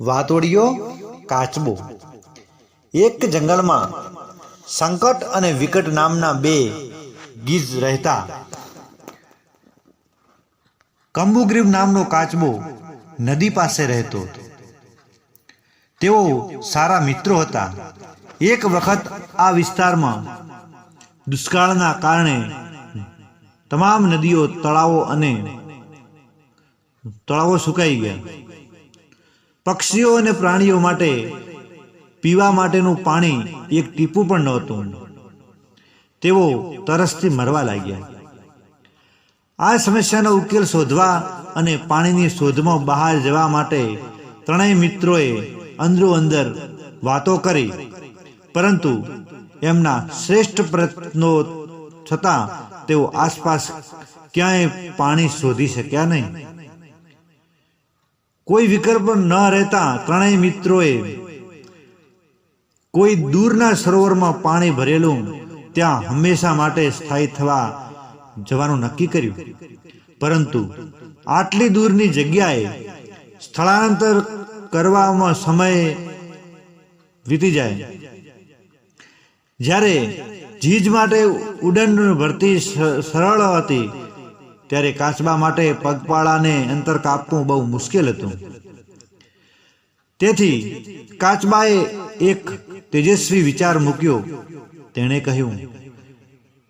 વાતોડિયો, કાચબો. એક જંગલમાં સંકટ અને વિકટ નામના બે ગીજ રહેતા. કંબુગ્રીવ નામનો કાચબો નદી પાસે રહેતો. હતો તેઓ સારા મિત્રો હતા. એક વખત આ વિસ્તારમાં દુષ્કાળના કારણે તમામ નદીઓ, તળાવો અને તળાવો સુકાઈ ગયા. પક્ષીઓ અને પ્રાણીઓ માટે પીવા માટેનું પાણી એક ટીપું પણ નહોતું. તેઓ તરસથી મરવા લાગ્યા. આ સમસ્યાનો ઉકેલ શોધવા અને પાણીની શોધમાં બહાર જવા માટે ત્રણેય મિત્રોએ અંદરો અંદર વાતો કરી. પરંતુ એમના શ્રેષ્ઠ પ્રયત્નો છતાં તેઓ આસપાસ ક્યાંય પાણી શોધી શક્યા નહીં. કોઈ વિકલ્પ ન રહેતા ત્રણેય મિત્રોએ કોઈ દૂરના સરોવરમાં પાણી ભરેલું, ત્યાં હંમેશા માટે સ્થાયી થવા જવાનું નક્કી કર્યું. પરંતુ આટલી દૂરની જગ્યાએ સ્થળાંતર કરવામાં સમય વીતી જાય. જ્યારે જીજ માટે ઉડન ભરતી સરળ હતી ત્યારે કાચબા માટે પગપાળાને અંતર કાપવું બહુ મુશ્કેલ હતું. તેથી કાચબાએ એક તેજસ્વી વિચાર મૂક્યો. તેણે કહ્યું,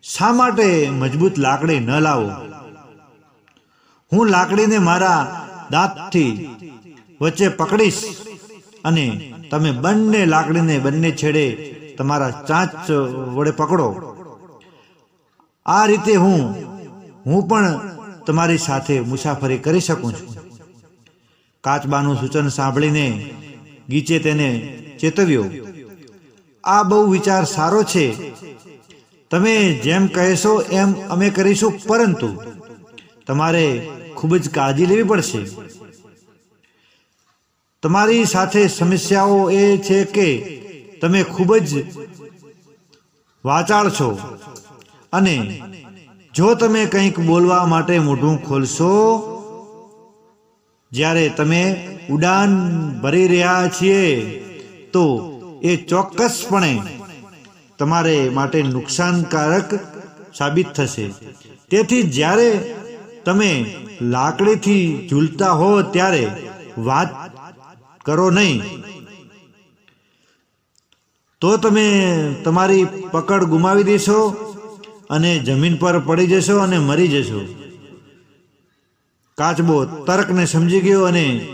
શા માટે મજબૂત લાકડી ન લાવો? હું લાકડીને મારા દાંતથી વચ્ચે પકડીશ અને તમે બંને લાકડીને બંને છેડે તમારા ચાંચ વડે પકડો. આ રીતે હું હું પણ તમારી સાથે મુસાફરી કરી શકું છું. કાચબાનું સૂચન સાંભળીને ગીચે તેને ચેતવ્યો, આ બહુ વિચાર સારો છે. તમે જેમ કહેશો એમ અમે કરીશું, પરંતુ તમારે ખૂબ જ કાળજી લેવી પડશે. તમારી સાથે સમસ્યાઓ એ છે કે તમે ખૂબ જ વાચાળ છો અને જો તમે કંઈક બોલવા માટે મોઢું ખોલશો, જ્યારે તમે ઉડાન ભરી રહ્યા છીએ, તો એ ચોક્કસપણે તમારે માટે નુકસાનકારક સાબિત થશે. તેથી જ્યારે તમે લાકડીથી ઝૂલતા હો, ત્યારે વાત કરો નહીં. તો તમે તમારી પકડ ગુમાવી દેશો. અને જમીન પર પડી જશો અને મરી જશો. કાચબો તર્કને સમજી ગયો અને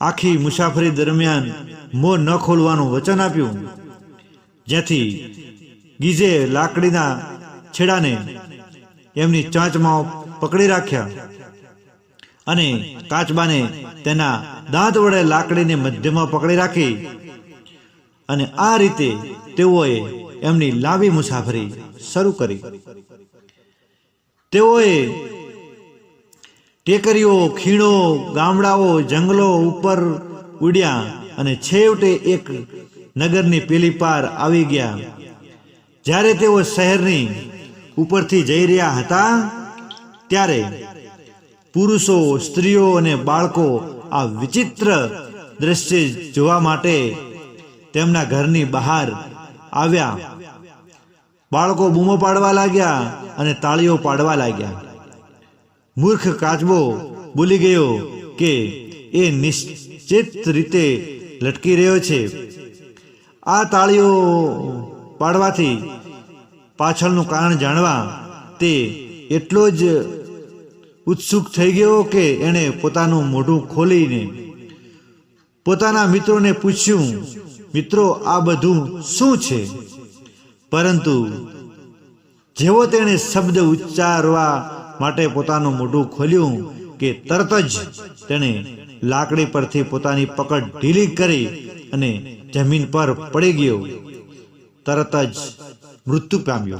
આખી મુસાફરી દરમિયાન મોં ન ખોલવાનું વચન આપ્યું. જેથી ગીજે લાકડીના છેડાને એમની ચાંચમાં પકડી રાખ્યા અને કાચબાને તેના દાંત વડે લાકડીને મધ્યમાં પકડી રાખી અને આ રીતે તેઓએ એમની લાંબી મુસાફરી શરૂ કરી. તેઓએ ટેકરીઓ, ખીણો, ગામડાઓ, જંગલો ઉપર ઉડ્યા અને છેવટે એક નગરની પેલી પાર આવી ગયા. જ્યારે તેઓ શહેરની ઉપરથી જઈ રહ્યા હતા, ત્યારે પુરુષો, સ્ત્રીઓ અને બાળકો આ વિચિત્ર દ્રશ્ય જોવા માટે તેમના ઘરની બહાર આવ્યા. બાળકો બૂમો પાડવા લાગ્યા અને તાળીઓ પાડવા લાગ્યા. મૂર્ખ કાચબો બોલી ગયો કે એ નિશ્ચિત રીતે લટકી રહ્યો છે. આ તાળીઓ પાડવાથી પાછળનું કારણ જાણવા તે એટલો જ ઉત્સુક થઈ ગયો કે એણે પોતાનું મોઢું ખોલીને પોતાના મિત્રોને પૂછ્યું, મિત્રો, આ બધું શું છે? પરંતુ જેવો તેણે શબ્દ ઉચ્ચારવા માટે પોતાનું મોઢું ખોલ્યું કે તરત જ તેણે લાકડી પરથી પોતાની પકડ ઢીલી કરી અને જમીન પર પડી ગયો. તરત જ મૃત્યુ પામ્યો.